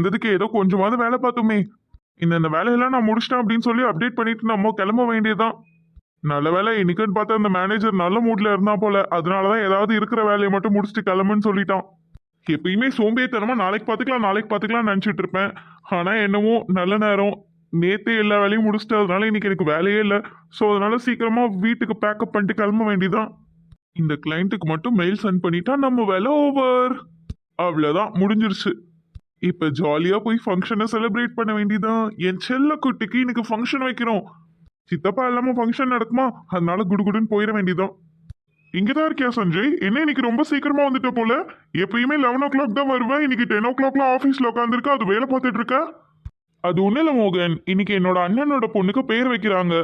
வந்ததுக்கு ஏதோ கொஞ்சமாவது வேலை பார்த்தோமே. இந்த இந்த வேலையெல்லாம் நான் முடிச்சிட்டேன் அப்படின்னு சொல்லி அப்டேட் பண்ணிட்டு நம்ம கிளம்ப வேண்டியதுதான். நல்ல வேலை இன்னைக்குன்னு பார்த்தா அந்த மேனேஜர் நல்ல மூட்ல இருந்தா போல. அதனாலதான் ஏதாவது இருக்கிற வேலையை மட்டும் முடிச்சுட்டு கிளம்புன்னு சொல்லிட்டான். எப்பயுமே சோம்பேறித்தனமா நாளைக்கு பார்த்துக்கலாம் நாளைக்கு பார்த்துக்கலாம் நினச்சிட்டு இருப்பேன். ஆனா என்னவோ நல்ல நேரம். நேத்தே எல்லா வேலையும் முடிச்சுட்டு அதனால இன்னைக்கு எனக்கு வேலையே இல்லை. ஸோ அதனால சீக்கிரமா வீட்டுக்கு பேக்கப் பண்ணிட்டு கிளம்ப வேண்டியதான் இந்த கிளைண்ட்டுக்கு மட்டும் மெயில் சென்ட் பண்ணிட்டா நம்ம வேலை ஓவர் அவ்வளோதான் முடிஞ்சிருச்சு. இப்போ ஜாலியாக போய் ஃபங்க்ஷனை செலிப்ரேட் பண்ண வேண்டியதான் என் செல்ல குட்டிக்கு இன்னைக்கு ஃபங்க்ஷன் வைக்கிறோம். சித்தப்பா இல்லாமல் ஃபங்க்ஷன் நடக்குமா? அதனால குடுகுடுன்னு போயிட வேண்டியதான் இங்கே தான் இருக்கியா சஞ்சய்? என்ன இன்னைக்கு ரொம்ப சீக்கிரமா வந்துட்ட போல? எப்பயுமே லெவன் ஓ கிளாக் தான் வருவேன் இன்னைக்கு டென் ஓ கிளாக்ல ஆஃபீஸில் உட்காந்துருக்க அது வேலை பார்த்துட்டு இருக்க. அது ஒன்றும் இல்லை மோகன். இன்னைக்கு என்னோட அண்ணனோட பொண்ணுக்கு பேர் வைக்கிறாங்க.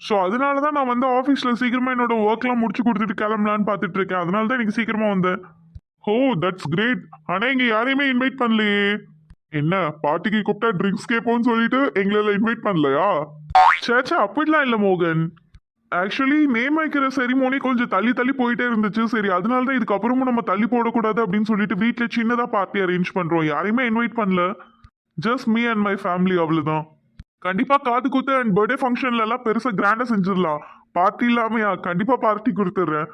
ஸோ அதனால தான் நான் வந்து ஆஃபீஸில் சீக்கிரமாக என்னோட ஒர்க்லாம் முடிச்சு கொடுத்துட்டு கிளம்பலான்னு பார்த்துட்டு இருக்கேன். அதனால தான் எனக்கு சீக்கிரமாக வந்தேன். ஓ தட்ஸ் கிரேட் ஆனால் இங்கே யாரையுமே இன்வைட் பண்ணலையே. என்ன பார்ட்டிக்கு கூப்பிட்டா ட்ரிங்க்ஸ் கேட்போம்னு சொல்லிட்டு எங்களை இன்வைட் பண்ணலையா? சேச்சா அப்படிலாம் இல்லை மோகன். ஆக்சுவலி நேம் வைக்கிற செரிமோனி கொஞ்சம் தள்ளி தள்ளி போயிட்டே இருந்துச்சு. சரி அதனால தான் இதுக்கப்புறமும் நம்ம தள்ளி போடக்கூடாது அப்படின்னு சொல்லிட்டு வீட்டில் சின்னதாக பார்ட்டி அரேஞ்ச் பண்ணுறோம் யாரையுமே இன்வைட் பண்ணல. Just me and my family அவ்வளோதான் கண்டிப்பாக காது குத்து அண்ட் பர்த்டே ஃபங்க்ஷன்லலாம் பெருசாக கிராண்டாக செஞ்சிடலாம். பார்ட்டி இல்லாமையா? கண்டிப்பாக பார்ட்டி கொடுத்துட்றேன்.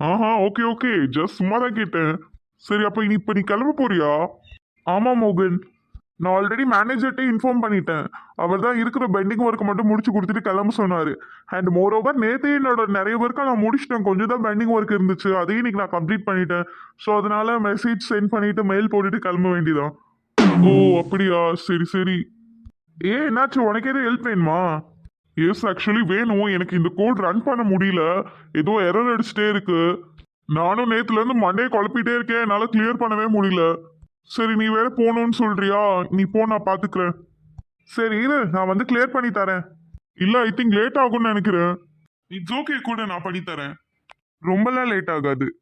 ஆஹா ஓகே ஓகே. ஜஸ்ட் சும்மா தான் கேட்டேன். சரி அப்போ இனி இப்போ நீ கிளம்ப போறியா? ஆமாம் மோகன். நான் ஆல்ரெடி மேனேஜர்கிட்ட இன்ஃபார்ம் பண்ணிட்டேன். அவர் தான் இருக்கிற பெண்டிங் ஒர்க்கை மட்டும் முடிச்சு கொடுத்துட்டு கிளம்ப சொன்னார். அண்ட் மோர் ஓவர் நேற்றே என்னோட நிறைய ஒர்க்கை நான் முடிச்சிட்டேன். கொஞ்சம் தான் பெண்டிங் ஒர்க் இருந்துச்சு. அதையும் இன்னைக்கு நான் கம்ப்ளீட் பண்ணிட்டேன். ஸோ அதனால மெசேஜ் சென்ட் பண்ணிட்டு மெயில் போட்டுட்டு கிளம்ப வேண்டியதான் ஓ அப்படியா? சரி சரி. ஏ என்னாச்சு? உனக்கு எதுவும் ஹெல்ப் வேணுமா? எஸ் ஆக்சுவலி வேணும். எனக்கு இந்த கோட் ரன் பண்ண முடியல. ஏதோ எரர் அடிச்சுட்டே இருக்கு. நானும் நேத்துல இருந்து மண்டே குழப்பிட்டே இருக்கேன். என்னால கிளியர் பண்ணவே முடியல. சரி நீ வேற போகணும்னு சொல்றியா? நீ போ நான் பாத்துக்கிறேன். சரி இரு. நான் வந்து கிளியர் பண்ணி தரேன். இல்ல ஐ திங்க் லேட் ஆகும்னு நினைக்கிறேன். இட்ஸ் ஓகே கூட நான் பண்ணி தரேன். ரொம்பலாம் லேட் ஆகாது.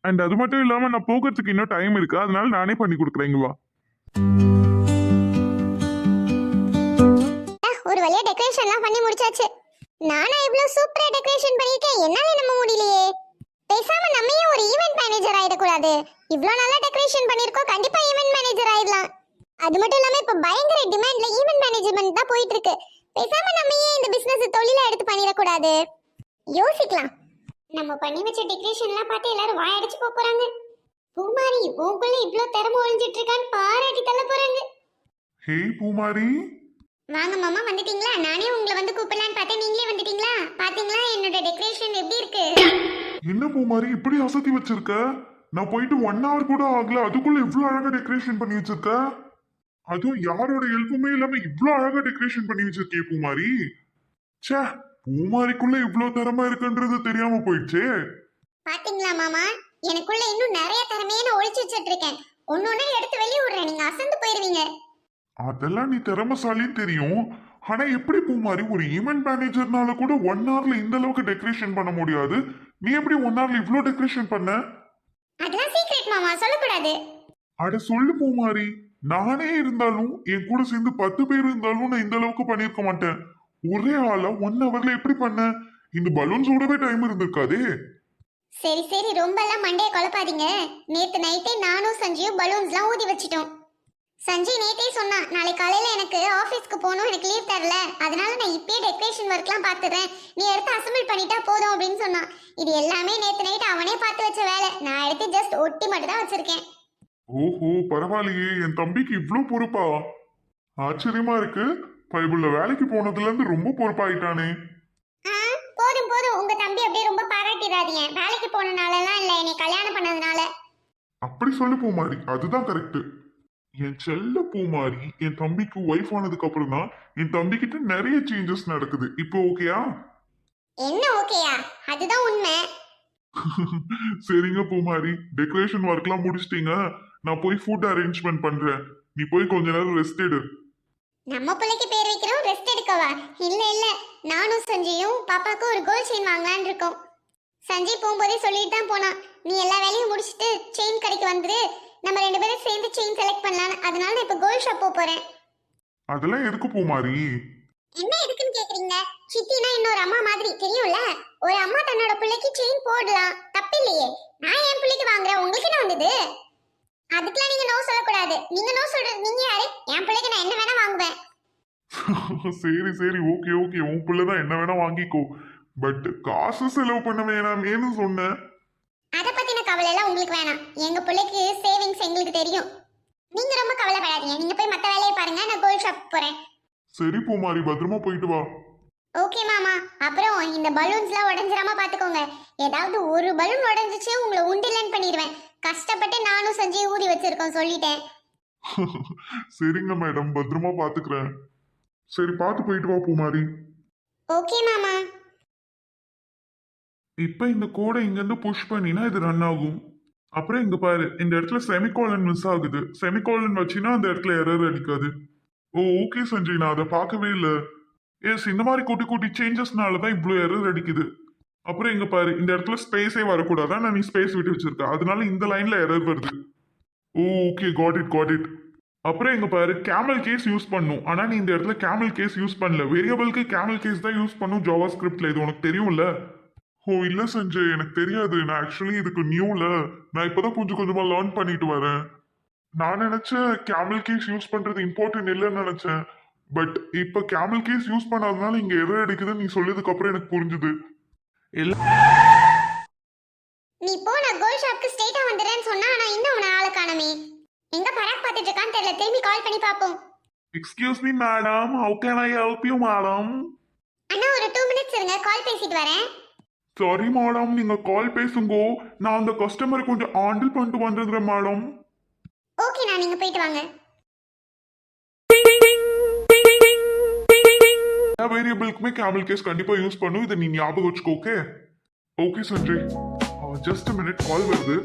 அண்ட் அது மட்டும் இல்லாம நான் போகிறதுக்கு இன்னும் டைம் இருக்கு. அதனால நானே பண்ணி கொடுக்குறேங்களா வா. ஆச்சு நானா இவ்ளோ சூப்பரா டெக்கரேஷன் பண்ணிருக்கேன் என்னால நம்ப முடியலையே. பேசாம நம்ம ஏன் ஒரு ஈவென்ட் மேனேஜர் ஆயிடக்கூடாது. இவ்ளோ நல்லா டெக்கரேஷன் பண்ணிருக்கோம் கண்டிப்பா ஈவென்ட் மேனேஜர் ஆயிடலாம். அது மட்டும் இல்லாம இப்ப பயங்கர டிமாண்ட்ல ஈவென்ட் மேனேஜ்மெண்ட் தான் போயிட்டு இருக்கு பேசாம நம்ம ஏன் இந்த பிசினஸ் தொழிலா எடுத்து பண்ணிடக்கூடாது? யோசிக்கலாம். நம்ம பண்ணி வச்ச டெக்கரேஷன்லாம் பார்த்து எல்லாரும் வாயடிச்சு போப் போறாங்க. பூமாரி உங்களுக்குள்ள இவ்ளோ திறமை ஒழிஞ்சிட்டு இருக்கான்னு பாராட்டி தள்ள போறாங்க. ஹே பூமாரி. வாங்க மாமா வந்துட்டீங்களா? நானே உங்களை வந்து கூப்பிடலான்னு பார்த்தேன். நீங்களே வந்துட்டீங்களா? பாத்தீங்களா? என்னோட டெக்கரேஷன் எப்படி இருக்கு? என்ன பூமாரி இப்படி அசத்தி வச்சிருக்க? நான் போயிட்டு ஒன் ஹவர் கூட ஆகல. அதுக்குள்ள இவ்ளோ அழகா டெக்கரேஷன் பண்ணி வச்சிருக்க? அதுவும் யாரோட ஹெல்ப்புமே இல்லாம இவ்ளோ அழகா டெக்கரேஷன் பண்ணி வச்சிருக்கே பூமாரி? ச்சே பூமாரிக்குள்ள இவ்ளோ திறமை இருக்குன்றது தெரியாம போயிடுச்சே. பாத்தீங்களா மாமா? எனக்குள்ள இன்னும் நிறைய திறமையை நான் ஒழிச்சு வச்சிட்டு இருக்கேன். ஒன்னு ஒண்ணு எடுத்து வெளிய விடுறேன். நீங்க அசந்து போயிருவீங்க. அதெல்லாம் நீ திறமைசாலின்னு தெரியும். ஆனா எப்படி பூமாரி ஒரு ஈவென்ட் மேனேஜர்னால கூட ஒன் ஹவர்ல இந்த அளவுக்கு டெக்கரேஷன் பண்ண முடியாது? நீ எப்படி ஒன் ஹவர்ல இவ்ளோ டெக்கரேஷன் பண்ண? அதெல்லாம் சீக்ரெட் மாமா சொல்லக்கூடாது. அட சொல்லு பூமாரி. நானே இருந்தாலும் என் கூட சேர்ந்து பத்து பேர் இருந்தாலும் நான் இந்த அளவுக்கு பண்ணியிருக்க மாட்டேன். ஒரே ஆளா ஒன் ஹவர்ல எப்படி பண்ண? இந்த பலூன்ஸோடவே டைம் இருந்திருக்காதே. சரி சரி ரொம்ப எல்லாம் மண்டைய குழப்பாதீங்க. நேத்து நைட்டே நானும் சஞ்சயும் பலூன்ஸ்லாம் ஊதி வச்சிட்டோம். சஞ்சய் நேத்தே சொன்னான் நாளை காலையில எனக்கு ஆபீஸ்க்கு போகணும் எனக்கு லீவ் தரல. அதனால நான் இப்பயே டெக்கரேஷன் ஒர்க்லாம் பார்த்துடுறேன் நீ எடுத்து அசம்பிள் பண்ணிட்டா போதும் அப்படின்னு சொன்னான். இது எல்லாமே நேத்து நைட் அவனே பார்த்து வச்ச வேலை. நான் எடுத்து ஜஸ்ட் ஒட்டி மட்டும் தான் வச்சிருக்கேன். ஓஹோ பரவாயில்லையே. என் தம்பிக்கு இவ்ளோ பொறுப்பா? ஆச்சரியமா இருக்கு. பைபிள்ல வேலைக்கு போனதுல இருந்து ரொம்ப பொறுப்பாயிட்டானே. ஆ, போதும் போதும். உங்க தம்பி அப்படியே ரொம்ப பாராட்டிடாதீங்க. வேலைக்கு போனனாலலாம் இல்ல என்னை கல்யாணம் பண்ணதுனால. அப்படி சொல்லு பூமாரி. அதுதான் கரெக்ட் என் செல்ல பூமாரி என் தம்பிக்கு ஒய்ஃப் ஆனதுக்கு அப்புறம் தான் என் தம்பி கிட்ட நிறைய சேஞ்சஸ் நடக்குது. இப்போ ஓகேயா என்ன ஓகேயா அதுதான் உண்மை. சரிங்க பூமாரி. டெக்கரேஷன் ஒர்க்லாம் முடிச்சிட்டீங்க. நான் போய் ஃபுட் அரேஞ்ச்மெண்ட் பண்றேன். நீ போய் கொஞ்ச நேரம் ரெஸ்ட் எடு. நம்ம பிள்ளைக்கு பேர் வைக்கிறோம் ரெஸ்ட் எடுக்கவா? இல்ல இல்ல. நானும் சஞ்சயும் பாப்பாக்கு ஒரு கோல்ட் செயின் வாங்கலாம்னு இருக்கோம். சஞ்சய் போகும்போதே சொல்லிட்டு தான் போனான். நீ எல்லா வேலையும் முடிச்சிட்டு செயின் கடைக்கு வந்துரு. நம்ம ரெண்டு பேரும் சேர்ந்து செயின் செலக்ட் பண்ணலாம்னு அதனால நான் இப்போ கோல்ட் ஷாப் போறேன். அதெல்லாம் எதுக்கு பூமாரி? என்ன எதுக்குன்னு கேக்குறீங்க? சித்தினா இன்னொரு அம்மா மாதிரி தெரியும்ல? ஒரு அம்மா தன்னோட பிள்ளைக்கு செயின் போடலாம். தப்பில்லையே. நான் என் பிள்ளைக்கு வாங்குறேன். உங்களுக்கு என்ன வந்தது? அதுக்கெல்லாம் நீங்க நோ சொல்லக்கூடாது. நீங்க நோ சொல்றது நீங்க யாரு? என் பிள்ளைக்கு நான் என்ன வேணா வாங்குவேன். சரி சரி. ஓகே ஓகே உன் பிள்ளை தான் என்ன வேணா வாங்கிக்கோ. பட் காசு செலவு பண்ண வேணாமேன்னு சொன்னேன் அத கவலை எல்லாம் உங்களுக்கு வேணாம். எங்க பிள்ளைக்கு சேவிங்ஸ் எங்களுக்கு தெரியும். நீங்க ரொம்ப கவலைப்படாதீங்க. நீங்க போய் மத்த வேலையை பாருங்க. நான் கோல்ட் ஷாப் போறேன். சரி பூமாரி பத்திரமா போயிட்டு வா. ஓகே மாமா. அப்புறம் இந்த பலூன்ஸ்லாம் உடஞ்சிராம பாத்துக்கோங்க. ஏதாவது ஒரு பலூன் உடஞ்சிச்சு உங்களை உண்டிலன் பண்ணிடுவேன். கஷ்டப்பட்டு நானும் சஞ்சய் ஊதி வச்சிருக்கோம் சொல்லிட்டேன். சரிங்க மேடம் பத்திரமா பாத்துக்கிறேன். சரி பார்த்து போயிட்டு வா பூமாரி. ஓகே மாமா. இப்போ இந்த கோடை இங்கேருந்து புஷ் பண்ணினா இது ரன் ஆகும். அப்புறம் இங்க பாரு இந்த இடத்துல செமிகோலன் மிஸ் ஆகுது. செமிகோலன் வச்சினா அந்த இடத்துல எரர் அடிக்காது. ஓ ஓகே சஞ்சய் நான் அதை பார்க்கவே இல்லை. எஸ் இந்த மாதிரி குட்டி குட்டி சேஞ்சஸ்னால தான் இவ்வளோ எரர் அடிக்குது. அப்புறம் இங்க பாரு இந்த இடத்துல ஸ்பேஸே வரக்கூடாதா? நான் நீ ஸ்பேஸ் விட்டு வச்சிருக்க அதனால இந்த லைன்ல எரர் வருது. ஓ okay got it got it அப்புறம் இங்க பாரு கேமல் கேஸ் யூஸ் பண்ணும். ஆனா நீ இந்த இடத்துல கேமல் கேஸ் யூஸ் பண்ணல. வேரியபிளுக்கு கேமல் கேஸ் தான் யூஸ் பண்ணும். ஜாவா ஸ்கிரிப்ட்ல இது உனக்கு தெரியும்ல? ஓ இல்ல சஞ்சய் எனக்கு தெரியாது. நான் ஆக்சுவலி இதுக்கு நியூல நான் இப்பதான் கொஞ்சம் கொஞ்சமா லேர்ன் பண்ணிட்டு வரேன். நான் நினைச்சேன் கேமல் கேஸ் யூஸ் பண்றது இம்பார்ட்டன்ட் இல்லைன்னு நினைச்சேன். பட் இப்ப கேமல் கேஸ் யூஸ் பண்ணாதனால இங்க எது அடிக்குதுன்னு நீ சொல்லதுக்கு அப்புறம் எனக்கு புரிஞ்சுது. நீ போ நான் கோல்ட் ஷாப்க்கு ஸ்ட்ரெயிட்டா வந்துடுறேன்னு சொன்னா ஆனா இன்னும் அவனை ஆளை காணமே. எங்க பராக் பார்த்துட்டு இருக்கான்னு தெரியல. திரும்பி கால் பண்ணி பாப்போம் excuse me madam how can I help you madam அண்ணா ஒரு டூ மினிட்ஸ் இருங்க. கால் பேசிட்டு வரேன். சாரி மேடம் நீங்க கால் பேசுங்கோ. நான் அந்த கஸ்டமரை கொஞ்சம் ஹேண்டில் பண்ணிட்டு வந்துடுறேன் மேடம் ஓகே நான் நீங்க போயிட்டு வாங்க. எல்லா வேரியபிளுக்குமே கேமல் கேஸ் கண்டிப்பா யூஸ் பண்ணும். இதை நீ ஞாபகம் வச்சுக்கோ okay okay Sanjay. Just minute call வருது.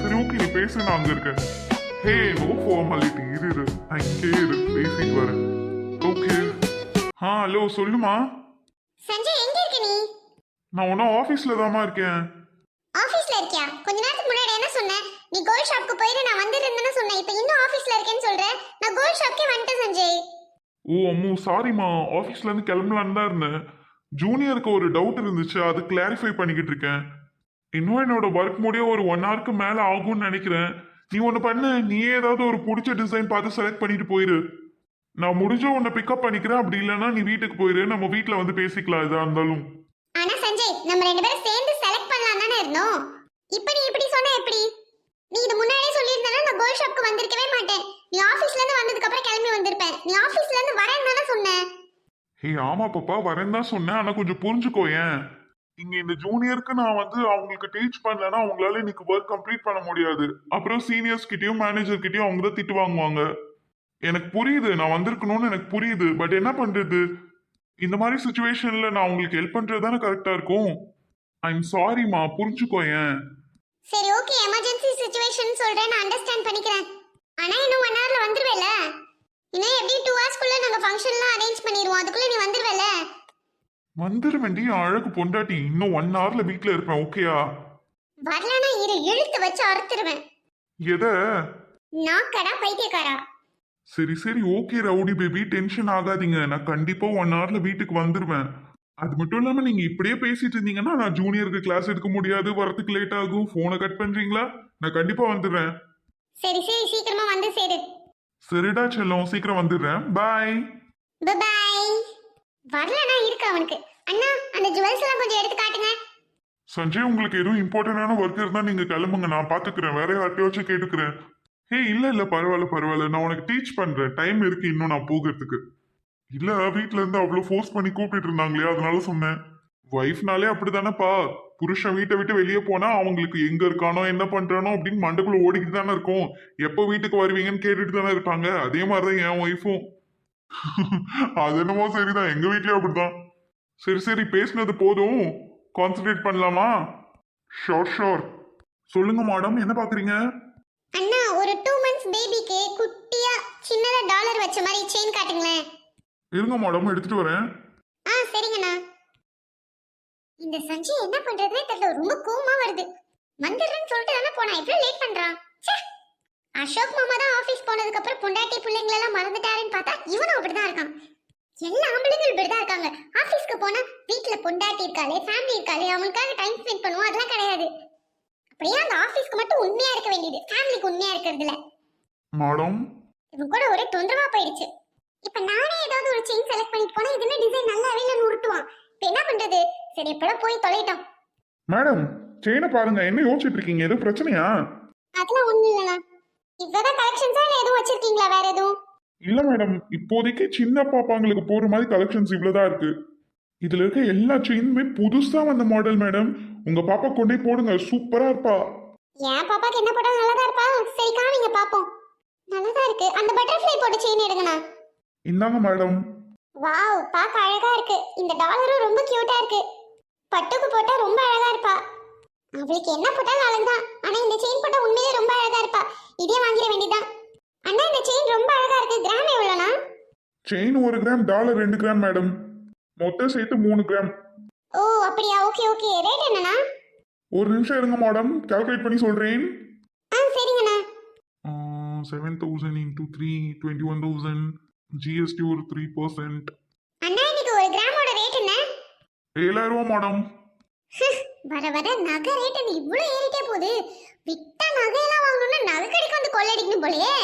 சரி ஓகே நீ பேசு நான் அங்க இருக்கேன். ஹே நோ ஃபார்மாலிட்டி இரு இரு. நான் இங்கே இரு. பேசிட்டு வரேன். ஓகே ஆ ஹலோ சொல்லுமா? சஞ்சய் எங்க இருக்க நீ? நான் ஒன்றும் ஆஃபீஸில் தாம்மா இருக்கேன். ஆபீஸ்ல இருக்கியா? கொஞ்ச நேரத்துக்கு முன்னாடி என்ன சொன்னேன் நீ கோல்ட் ஷாப்க்கு போயிரு நான் வந்துருந்தேன்னு சொன்னேன் இப்போ இன்னும் ஆபீஸ்ல இருக்கேன்னு சொல்ற. நான் கோல்ட் ஷாப்க்கே வந்துட்டேன் சஞ்சய். ஓ அம்மு சாரிம்மா ஆஃபீஸ்லேருந்து கிளம்பலான்னு தான் இருந்தேன். ஜூனியருக்கு ஒரு டவுட் இருந்துச்சு அது கிளாரிஃபை பண்ணிக்கிட்டு இருக்கேன். இன்னும் என்னோட ஒர்க் முடிய ஒரு ஒன் ஹவருக்கு மேலே ஆகும்னு நினைக்கிறேன். நீ ஒன்று பண்ண நீயே ஏதாவது ஒரு பிடிச்ச டிசைன் பார்த்து செலக்ட் பண்ணிட்டு போயிரு. நான் முடிஞ்ச உன்னை பிக்கப் பண்ணிக்கிறேன். அப்படி இல்லைன்னா நீ வீட்டுக்கு போயிரு. நம்ம வீட்டில் வந்து பேசிக்கலாம் எதா இருந்தாலும். ஆனா சஞ்சய் நம்ம ரெண்டு பேரும் சேர்ந்து செலக்ட் பண்ணலாம் தானே இருந்தோம். இப்போ நீ இப்படி சொன்ன எப்படி? நீ இது முன்னாடியே சொல்லியிருந்தனா நான் கோல்ட் ஷாப்க்கு வந்திருக்கவே மாட்டேன். நீ ஆபீஸ்ல இருந்து வந்ததுக்கு அப்புறம் கிளம்பி வந்திருப்பேன். நீ ஆபீஸ்ல இருந்து வரேன்னு தானே சொன்னேன் ஹே ஆமா பாப்பா வரேன் தான் சொன்னேன். ஆனால் கொஞ்சம் புரிஞ்சுக்கோ ஏன்? இங்க இந்த ஜூனியருக்கு நான் வந்து அவங்களுக்கு டீச் பண்ணலன்னா அவங்களால இன்னைக்கு ஒர்க் கம்ப்ளீட் பண்ண முடியாது. அப்புறம் சீனியர்ஸ் கிட்டயும் மேனேஜர் கிட்டயும் அவங்க தான் திட்டு வாங்குவாங்க. எனக்கு புரியுது நான் வந்திருக்கணும்னு எனக்கு புரியுது. பட் என்ன பண்றது? இந்த மாதிரி சுச்சுவேஷன்ல நான் உங்களுக்கு ஹெல்ப் பண்றது தானே கரெக்டா இருக்கும். ஐம் சாரிம்மா புரிஞ்சுக்கோ ஏன்? சரி ஓகே எமர்ஜென்சி சுச்சுவேஷன் சொல்றேன் நான் அண்டர்ஸ்டாண்ட் பண்ணிக்கிறேன். ஆனா இன்னும் ஒன் ஹவர்ல வந்துருவேல? இன்னும் எப்படி டூ ஹவர்ஸ்க்குள்ள நாங்க ஃபங்க்ஷன்லாம் அரேஞ்ச் பண்ணிடுவோம். அதுக்குள்ள நீ வந்துருவேல? வந்துருவேண்டி அழகு பொண்டாட்டி. இன்னும் ஒன் ஹவர்ல வீட்ல இருப்பேன் ஓகேயா வரலனா இரு இழுத்து வச்சு அறுத்துருவேன். எதை? நாக்கடா பைத்தியக்காரா. சரி சரி ஓகே ரவுடி பேபி டென்ஷன் ஆகாதீங்க. நான் கண்டிப்பா ஒன் ஹவர்ல வீட்டுக்கு வந்துருவேன். அது மட்டும் இல்லாம நீங்க இப்படியே பேசிட்டு இருந்தீங்கன்னா நான் ஜூனியருக்கு கிளாஸ் எடுக்க முடியாது. வரதுக்கு லேட் ஆகும். போனை கட் பண்றீங்களா? நான் கண்டிப்பா வந்துடுறேன். சரி சரி சீக்கிரமா வந்து சேரு. சரிடா செல்லம் சீக்கிரம் வந்துடுறேன். பாய் பாய் வரலனா இருக்கு அவனுக்கு. அண்ணா அந்த ஜுவல்ஸ் எல்லாம் கொஞ்சம் எடுத்து காட்டுங்க. சஞ்சய் உங்களுக்கு எதுவும் இம்பார்ட்டன்டான ஒர்க் இருந்தா நீங்க கிளம்புங்க. நான் பாத்துக்கிறேன். வேற யார்ட்டையாச்சும் கேட்டுக்கிறேன். ஹே இல்ல இல்ல பரவாயில்ல பரவாயில்ல. நான் உனக்கு டீச் பண்றேன். டைம் இருக்கு இன்னும் நான் போகிறதுக்கு. இல்ல வீட்ல இருந்து அவ்வளவு ஃபோர்ஸ் பண்ணி கூப்பிட்டு இருந்தாங்களே அதனால சொன்னேன். ஒய்ஃப்னாலே அப்படிதானேப்பா புருஷன் வீட்டை விட்டு வெளியே போனா அவங்களுக்கு எங்க இருக்கானோ என்ன பண்றானோ அப்படின்னு மண்டக்குள்ள ஓடிக்கிட்டு தானே இருக்கும். எப்போ வீட்டுக்கு வருவீங்கன்னு கேட்டுட்டு தானே இருப்பாங்க. அதே மாதிரிதான் என் ஒய்ஃபும் அது என்னமோ சரிதான். எங்க வீட்லயும் அப்படிதான். சரி சரி பேசினது போதும். கான்சென்ட்ரேட் பண்ணலாமா? ஷோர் ஷோர் சொல்லுங்க மேடம் என்ன பாக்குறீங்க? அண்ணா மந்த்ஸ் பேபிக்கு குட்டியா சின்னதா டாலர் வச்ச மாதிரி செயின் காட்டுங்களேன். இருங்க மேடம் எடுத்துட்டு வரேன். ஆ சரிங்கண்ணா. இந்த சஞ்சய் என்ன பண்றதுனே தெரியல ரொம்ப கோவமா வருது. வந்துடுறேன்னு சொல்லிட்டு தானே போனா இவ்வளவு லேட் பண்றான். அசோக் மாமா தான் ஆபீஸ் போனதுக்கு அப்புறம் பொண்டாட்டி பிள்ளைங்கள எல்லாம் மறந்துட்டாருன்னு பார்த்தா இவனும் அப்படிதான் இருக்கான். எல்லா ஆம்பளைங்களும் இப்படிதான் இருக்காங்க. ஆபீஸ்க்கு போனா வீட்ல பொண்டாட்டி இருக்காளே ஃபேமிலி இருக்காளே அவனுக்காக டைம் ஸ்பெண்ட் பண்ணுவோம் அதெல்லாம் கிடையாது. அப்படியே அந்த ஆபீஸ்க்கு மட்டும் உண்மையா இருக்க வேண்டியது. ஃபேமிலிக்கு உண்மையா இருக்கிறது இல்ல மேடம்? இவன் கூட ஒரே தொந்தரவா போயிடுச்சு. இப்ப நானே ஏதாவது ஒரு செயின் செலக்ட் பண்ணிட்டு போனா இதுமே டிசைன் நல்லாவே இல்லைன்னு உருட்டுவான். இப்ப என்ன பண்றது? சரி எப்படா போய் தொலைட்டோம். மேடம் செயினை பாருங்க. என்ன யோசிச்சுட்டு இருக்கீங்க? எதுவும் பிரச்சனையா? அதெல்லாம் ஒண்ணும் இல்லண்ணா. இவ்வளவுதான் கலெக்ஷன்ஸா இல்ல எதுவும் வச்சிருக்கீங்களா வேற எதுவும்? இல்ல மேடம். இப்போதைக்கு சின்ன பாப்பாங்களுக்கு போற மாதிரி கலெக்ஷன்ஸ் இவ்வளவுதான் இருக்கு. இதுல இருக்க எல்லா செயினுமே புதுசா வந்த மாடல் மேடம். உங்க பாப்பா கொண்டே போடுங்க. சூப்பரா இருப்பா. என் பாப்பாக்கு என்ன போட்டாலும் நல்லதா இருப்பா. சரி காமிங்க பாப்போம். நல்லதா இருக்கு. அந்த பட்டர்ஃப்ளை போட்ட செயின் எடுங்கண்ணா. இந்தாங்க மேடம். வாவ் பார்க்க அழகா இருக்கு. இந்த டாலரும் ரொம்ப கியூட்டா இருக்கு. பட்டுக்கு போட்டா ரொம்ப அழகா இருப்பா. அவளுக்கு என்ன போட்டாலும் அழகுதான் ஆனா இந்த செயின் போட்டா உண்மையிலே ரொம்ப அழகா இருப்பா. இதே வாங்கிட வேண்டியதுதான். அண்ணா இந்த செயின் ரொம்ப அழகா இருக்கு. கிராம் எவ்வளோண்ணா? செயின் ஒரு கிராம் டாலர் ரெண்டு கிராம் மேடம். மொத்தம் சேர்த்து மூணு கிராம் ஓ அப்படியா? ஓகே ஓகே ரேட் என்னண்ணா? ஒரு நிமிஷம் இருங்க மேடம் கால்குலேட் பண்ணி சொல்றேன். Seven thousand into three twenty one thousand GST ஒரு த்ரீ பர்சன்ட் அண்ணா இன்னைக்கு ஒரு கிராமோட ரேட் என்ன? ஏழாயிரம் ரூபா மேடம் வர வர நகை ரேட் இவ்வளோ ஏறிட்டே போகுது. விட்டா நகையெல்லாம் வாங்கணும்னா நகை கடைக்கு வந்து கொள்ளடிக்கணும் போலயே.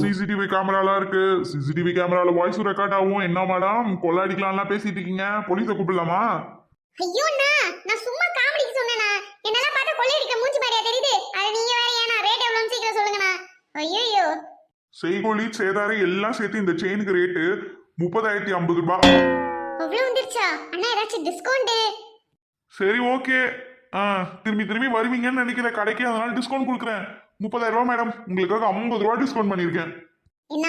சிசிடிவி கேமராலாம் இருக்கு. சிசிடிவி கேமரால வாய்ஸ் ரெக்கார்ட் ஆகும். என்ன மேடம் கொள்ளாடிக்கலாம்லாம் பேசிட்டு இருக்கீங்க. போலீஸை கூப்பிடலாமா? ஐயோ அண்ணா நான் சும்மா காமெடிக்கு சொன்னேனா? என்னெல்லாம் பார்த்தா கொள்ளையடிக்க மூஞ்சி மாதிரியா தெரியுது. அது நீங்க வேற ஏனா ரேட் எவ்வளோன்னு சீக்கிரம் ஐயோ செய்கோலி சேதாரி எல்லாம் சேர்த்து இந்த செயினுக்கு ரேட்டு முப்பதாயிரத்தி ஐம்பது ரூபாய் அவ்வளோ வந்துருச்சா? அண்ணா ஏதாச்சும் டிஸ்கவுண்ட் சரி ஓகே ஆ திரும்பி திரும்பி வருவீங்கன்னு நினைக்கிறேன். கடைக்கு அதனால டிஸ்கவுண்ட் கொடுக்குறேன். முப்பதாயிரம் ரூபாய் மேடம் உங்களுக்காக ஐம்பது ரூபா டிஸ்கவுண்ட் பண்ணியிருக்கேன். என்ன?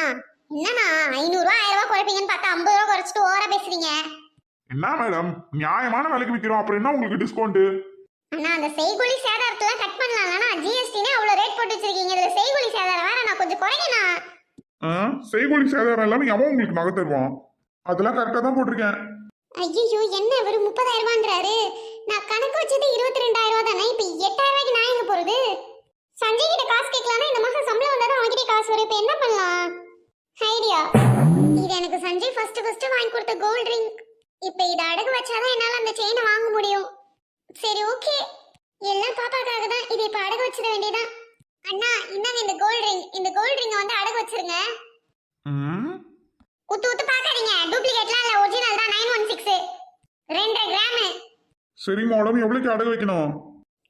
என்னண்ணா? ஐநூறுரூவா ஆயிரம் ரூபா குறைப்பீங்கன்னு பார்த்தா ஐம்பது ரூபா குறைச்சிட்டு ஓவரா பேசுறீங்க. என்ன மேடம் நியாயமான விலைக்கு விற்கிறோம் அப்புறம் என்ன உங்களுக்கு டிஸ்கவுண்ட் அண்ணா அந்த செய்கூலி சேதாரத்தெல்லாம் கட் பண்ணலாம்லண்ணா ஜிஎஸ்டினே அவ்வளோ ரேட் போட்டு வச்சிருக்கீங்க. இதுல செய்கூலி சேதாரம் வேற நான் கொஞ்சம் குறைங்கண்ணா செய்கூலி சேதாரம் எல்லாமே எவன் உங்களுக்கு நகை தருவான்? அதெல்லாம் கரெக்டாக தான் போட்டிருக்கேன். ஐயோ என்ன இவர் முப்பதாயிரம் ரூபான்றாரு நான் கணக்கு வச்சது இருபத்தி ரெண்டாயிரம் ரூபா தானே இப்போ எட்டாயிரம் ரூபாய்க்கு நான் எங்க போறது? சஞ்சய் கிட்ட காசு கேட்கலாம்னா இந்த மாசம் சம்பளம் வந்தா அவன்கிட்ட காசு வரும். இப்போ என்ன பண்ணலாம்? ஐடியா இது எனக்கு சஞ்சய் ஃபர்ஸ்ட் ஃபர்ஸ்ட் வாங்கி கொடுத்த கோல்ட் ரிங் இப்போ இதை அடகு வச்சாதான் என்னால அந்த செயினை வாங்க முடியும். சரி ஓகே எல்லாம் பாப்பாக்காக தான். இதை இப்போ அடகு வச்சிட வேண்டியதான் அண்ணா இந்தாங்க இந்த கோல்ட் ரிங் இந்த கோல்ட் ரிங்கை வந்து அடகு வச்சிருங்க. உத்து உத்து பார்க்காதீங்க. டூப்ளிகேட்லாம் இல்லை. ஒரிஜினல் தான். நைன் ஒன் சிக்ஸ் ரெண்டரை கிராமு சரி மேடம் எவ்வளோக்கு அடகு வைக்கணும்?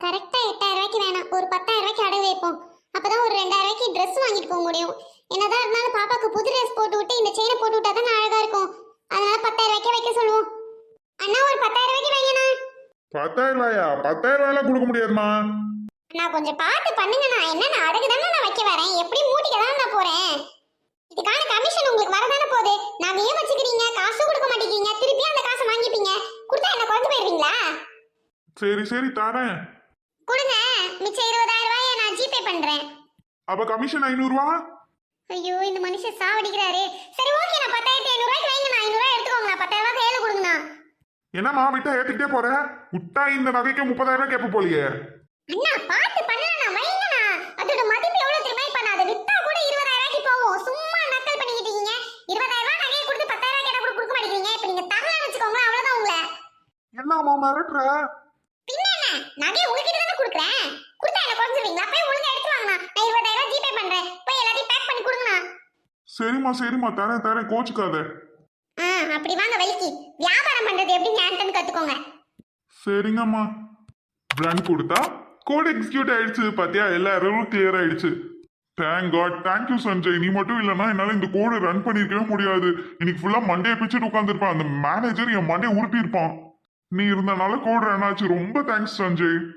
கரெக்டா எட்டாயிரம் ரூபாய்க்கு வேணாம். ஒரு பத்தாயிரம் ரூபாய்க்கு அடகு வைப்போம். அப்பதான் ஒரு ரெண்டாயிரம் ரூபாய்க்கு ட்ரெஸ் வாங்கிட்டு போக முடியும். என்னதான் இருந்தாலும் பாப்பாக்கு புது ட்ரெஸ் போட்டு விட்டு இந்த செயினை போட்டு விட்டா தான் அழகா இருக்கும் அதனால பத்தாயிரம் ரூபாய்க்கு வைக்க சொல்லுவோம் அண்ணா ஒரு பத்தாயிரம் ரூபாய்க்கு வைங்கண்ணா பத்தாயிரம் ரூபாயா பத்தாயிரம் ரூபாயெல்லாம் கொடுக்க முடியாதுமா நான் கொஞ்சம் பார்த்து பண்ணுங்கண்ணா. என்னண்ணா அடகு தானே நான் வைக்க வரேன். எப்படி மூட்டிக்க தான் நான் போறேன்? இதுக்கான கமிஷன் உங்களுக்கு வரதானே போகுது? நகையும் வச்சுக்கிறீங்க காசு கொடுக்க மாட்டேங்கிறீங்க திருப்பி அந்த காசை வாங்கிப்பீங்க. கொடுத்தா என்ன குறைஞ்சு போயிருவீங்களா சரி சரி தரேன். கொடுங்க. மிச்சம் இருபதாயிரம் ரூபாயை நான் ஜிபே பண்றேன். அப்ப கமிஷன் ஐநூறுரூவா ஐயோ இந்த மனுஷன் சாவடிக்கிறாரு. சரி ஓகே நான் பத்தாயிரத்தி ஐநூறு ரூபாய்க்கு வைங்க நான் ஐநூறு ரூபாய் எடுத்துக்கோங்க நான் பத்தாயிரம் ரூபாய் கையில கொடுங்கண்ணா என்னம்மா விட்டா ஏத்திக்கிட்டே போற? விட்டா இந்த நகைக்கு முப்பதாயிரம் ரூபாய் கேட்ப போலியே. அண்ணா பார்த்து பண்ணலண்ணா வைங்கண்ணா அதோட மதிப்பு எவ்வளவு தெரியுமா? இப்ப நான் அதை வித்தா கூட இருபதாயிரம் ரூபாய்க்கு போகும். சும்மா நக்கல் பண்ணிக்கிட்டு இருக்கீங்க. இருபதாயிரம் ரூபாய் நகையை கொடுத்து பத்தாயிரம் ரூபாய் கேட்டா கூட கொடுக்க மாட்டேங்கிறீங்க. இப்ப நீங்க தரலன்னு வச்சுக்கோங்களேன் அவ்வளவுதான் உங்களை. என்னம்மா மிரட்டுற? பின்ன என்ன? நகையை உங்ககிட்ட தானே கொடுக்குறேன்? கொடுத்தா என்ன குறைஞ்சிருவீங்களா போய் ஒழுங்கா எடுத்து வாங்கண்ணா. நான் இருபதாயிரம் ரூபாய் ஜிபே பண்றேன். போய் எல்லாத்தையும் பேக் பண்ணி கொடுங்கண்ணா. சரிம்மா சரிம்மா. தரேன் தரேன். கோச்சுக்காத. ஆ அப்படி வாங்க வலிக்கு. வியாபாரம் பண்றது எப்படி ஞானத்துன்னு கத்துக்கோங்க. சரிங்கம்மா. பிளான் கொடுத்தா கோட் எக்ஸிக்யூட் ஆயிடுச்சு பாத்தியா? எல்லா எரரும் கிளியர் ஆயிடுச்சு. Thank god thank you Sanjay. நீ மட்டும் இல்லைன்னா என்னால இந்த கோடை ரன் பண்ணிருக்கவே முடியாது. இன்னைக்கு ஃபுல்லா மண்டே பிச்சுட்டு உட்காந்துருப்பான் அந்த மேனேஜர் என் மண்டே உருட்டியிருப்பான். நீ இருந்தனால கோடு ரன் ஆச்சு. ரொம்ப தேங்க்ஸ் சஞ்சய்.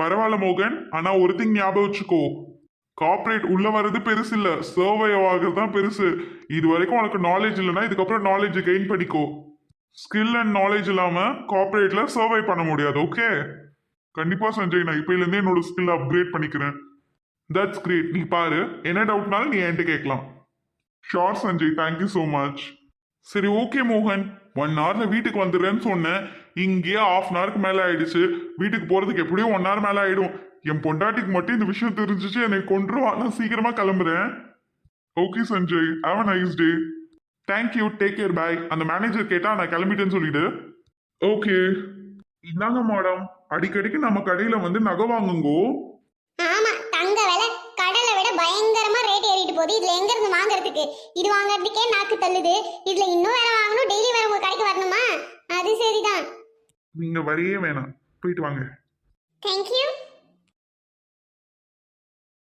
பரவாயில்ல மோகன். ஆனா ஒரு திங் ஞாபகம் வச்சுக்கோ. கார்ப்பரேட் உள்ள வர்றது பெருசு இல்ல. சர்வே ஆகிறது தான் பெருசு. இது வரைக்கும் உனக்கு நாலேஜ் இல்லைன்னா இதுக்கப்புறம் நாலேஜ் கெயின் பண்ணிக்கோ. ஸ்கில் அண்ட் நாலேஜ் இல்லாம கார்ப்பரேட்ல சர்வை பண்ண முடியாது ஓகே கண்டிப்பா சஞ்சய் நான் இப்பையில இருந்தே என்னோட ஸ்கில் அப்கிரேட் பண்ணிக்கிறேன். தட்ஸ் கிரேட் நீ பாரு என்ன டவுட்னாலும் நீ என்கிட்ட கேட்கலாம். Sure Sanjay. Thank you so much சரி ஓகே மோகன். ஒன் ஹவர்ல வீட்டுக்கு வந்துடுறேன்னு சொன்னேன். இங்கேயே ஆஃப் அன் ஹவருக்கு மேலே ஆயிடுச்சு. வீட்டுக்கு போறதுக்கு எப்படியும் ஒன் ஹவர் மேலே ஆயிடும். என் பொண்டாட்டிக்கு மட்டும் இந்த விஷயம் தெரிஞ்சிச்சு என்னை கொண்டுருவா நான் சீக்கிரமா கிளம்புறேன். Okay Sanjay. Have a nice day thank you take care bye அந்த மேனேஜர் கேட்டா நான் கிளம்பிட்டேன்னு சொல்லிடு. ஓகே இந்தாங்க மேடம் அடிக்கடிக்கு நம்ம கடையில வந்து நகை வாங்குங்கோ. ஆமா தங்க விலை கடலை விட பயங்கரமா ரேட் ஏறிட்டு போகுது. இதுல எங்க இருந்து வாங்குறதுக்கு? இது வாங்குறதுக்கே நாக்கு தள்ளுது. இதுல இன்னும் வேற டெய்லி வேற கடைக்கு வரணுமா? அது சரிதான். நீங்க வரையே வேணாம். போயிட்டு வாங்க. தேங்க்யூ